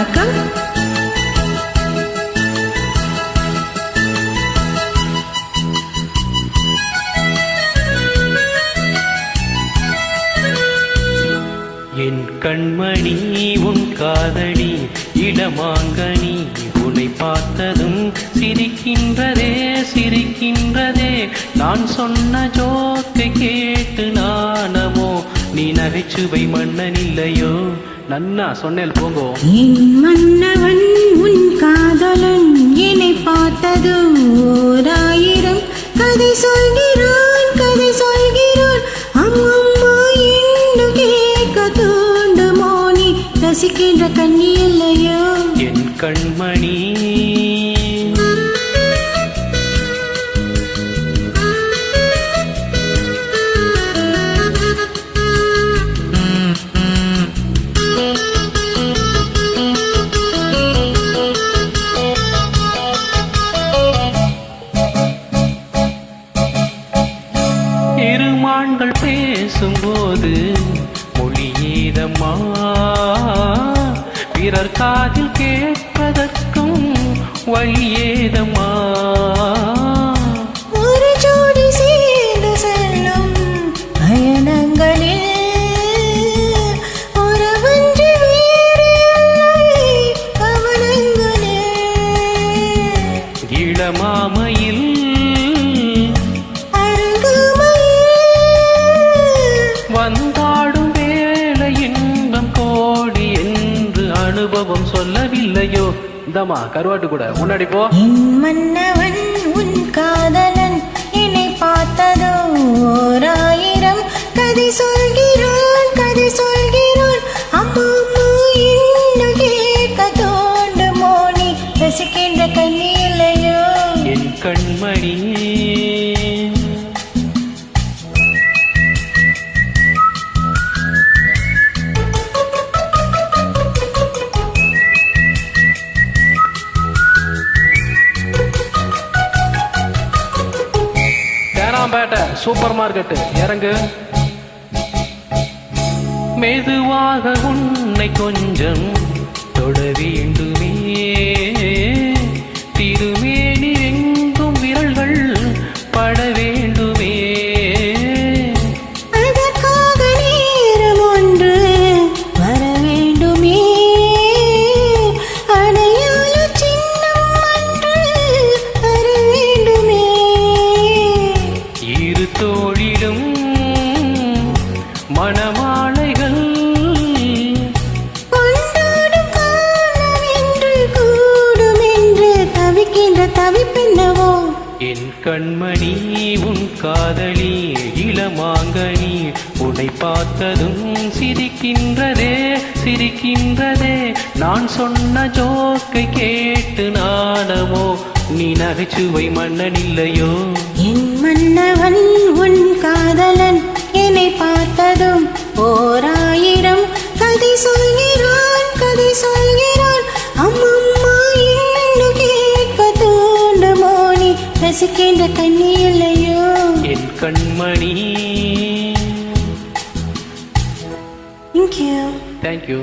வணக்கம். என் கண்மணி உன் காதடி இடமாங்கனி உன்னை பார்த்ததும் சிரிக்கின்றதே சிரிக்கின்றதே. நான் சொன்ன ஜோக்கை கேட்டு நானமோ நீ நகைச்சுவை மன்னன் இல்லையோ? நன்னா சொன்னேல் போங்கோ. என் மன்னவன் உன் காதலன் என்னை பார்த்தது ஓராயிரம். கதை சொல்கிறான் கதை சொல்கிறான். அம்மம்மா என்று கேட்க தூண்டுமோ நீ? ரசிக்கின்ற கண்ணி இல்லையோ? என் கண்மணி பேசும்போது மொழி ஏதம்மா? பிறர் காதில் கேட்பதற்கும் வழி ஏதம்மா? சொல்லவில்லையோ? இந்தமா கருவாட்டு கூட. முன்னாடி போ. Teynampet super market. இறங்கு. மெதுவாக உன்னை கொஞ்சம் தொட வேண்டுமே. திருமேனி எங்கும் விரல்கள் பட தவிக்கின்ற தவிப்பென்னவோ? என் கண்மணி உன் காதலி இளமாங்கனி உன்னை பார்த்ததும் சிரிக்கின்றதே சிரிக்கின்றதே. நான் சொன்ன ஜோக்கை கேட்டு நானமோ நீ நகைச்சுவை மன்னன் இல்லையோ? என் மன்னவன் உன் காதலன் என்னை பார்த்ததும் நீ ரசிக்கின்ற கண்ணி இல்லையோ என் கண்மணி. Thank you. தேங்க்யூ